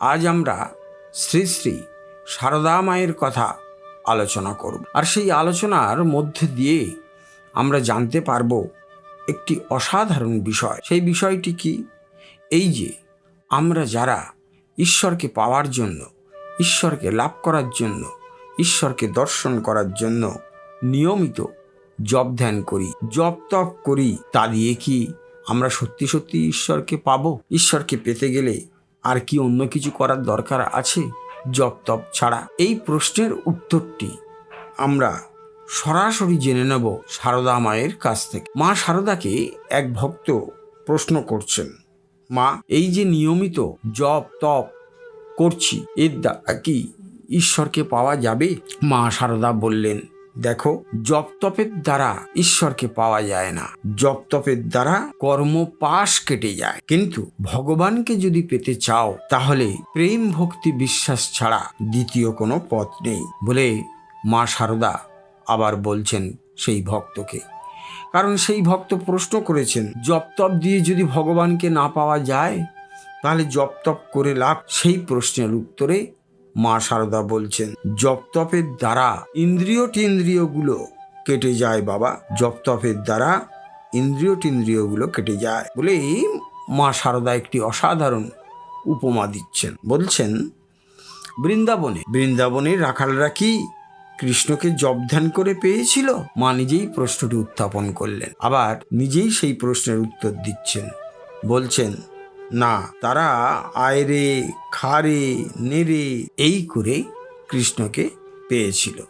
আজ আমরা শ্রী শ্রী সারদা মায়ের কথা আলোচনা করব। আর সেই আলোচনার মধ্যে দিয়ে আমরা জানতে পারব একটি অসাধারণ বিষয়। সেই বিষয়টি কি? এই যে আমরা যারা ঈশ্বরকে পাওয়ার জন্য, ঈশ্বরকে লাভ করার জন্য, ঈশ্বরকে দর্শন করার জন্য নিয়মিত জপ ধ্যান করি, জপ তপ করি, তা দিয়ে কি আমরা সত্যি সত্যি ঈশ্বরকে পাবো? ঈশ্বরকে পেতে গেলে আর কি অন্য কিছু করার দরকার আছে? জপ তপ ছাড়া। এই প্রশ্নের উত্তরটি আমরা সরাসরি জেনে নেব সারদা মায়ের কাছ থেকে। মা সারদাকে এক ভক্ত প্রশ্ন করছেন, মা, এই যে নিয়মিত জপ তপ করছি, এর দ্বারা কি ঈশ্বরকে পাওয়া যাবে? মা সারদা বললেন দেখো জপতপের দ্বারা ঈশ্বরকে পাওয়া যায় না। জপতপের দ্বারা কর্ম পাশ কেটে যায়। কিন্তু ভগবানকে যদি পেতে চাও, তাহলে প্রেম ভক্তি বিশ্বাস ছাড়া দ্বিতীয় কোনো পথ নেই বলে মা সারদা আবার বলছেন সেই ভক্তকে। কারণ সেই ভক্ত প্রশ্ন করেছেন জপতপ দিয়ে যদি ভগবানকে না পাওয়া যায়, তাহলে জপ তপ করে লাভ সেই প্রশ্নের উত্তরে মা সারদা বলছেন, জপতপের দ্বারা ইন্দ্রিয় টিন্দ্রিয়গুলো কেটে যায় বাবা। জপতপের দ্বারা ইন্দ্রিয় টিন্দ্রিয়গুলো কেটে যায়। বলে এই মা সারদা একটি অসাধারণ উপমা দিচ্ছেন। বলছেন, বৃন্দাবনে বৃন্দাবনের রাখালরা কি কৃষ্ণকে জপ ধ্যান করে পেয়েছিল? মা নিজেই প্রশ্নটি উত্থাপন করলেন। আবার নিজেই সেই প্রশ্নের উত্তর দিচ্ছেন। বলছেন না, তারা আয়রে খারে, নেরে এই করে কৃষ্ণকে পেয়েছিল।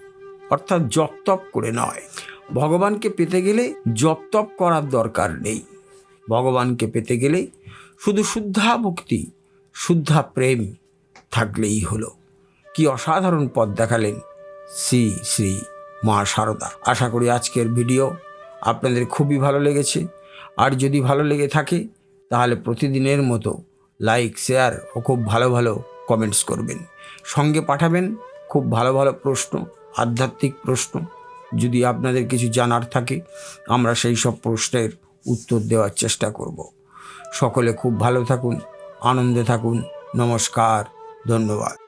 অর্থাৎ জপ তপ করে নয়। ভগবানকে পেতে গেলে জপ তপ করার দরকার নেই। ভগবানকে পেতে গেলে শুধু শুদ্ধা ভক্তি, শুদ্ধা প্রেম থাকলেই হলো। কি অসাধারণ পথ দেখালেন শ্রী শ্রী মা সারদা। আশা করি আজকের ভিডিও আপনাদের খুবই ভালো লেগেছে। আর যদি ভালো লেগে থাকে তাহলে প্রতিদিনের মতো লাইক শেয়ার ও খুব ভালো ভালো কমেন্টস করবেন। সঙ্গে পাঠাবেন খুব ভালো ভালো প্রশ্ন, আধ্যাত্মিক প্রশ্ন। যদি আপনাদের কিছু জানার থাকে, আমরা সেই সব প্রশ্নের উত্তর দেওয়ার চেষ্টা করব। সকলে খুব ভালো থাকুন, আনন্দে থাকুন। নমস্কার, ধন্যবাদ।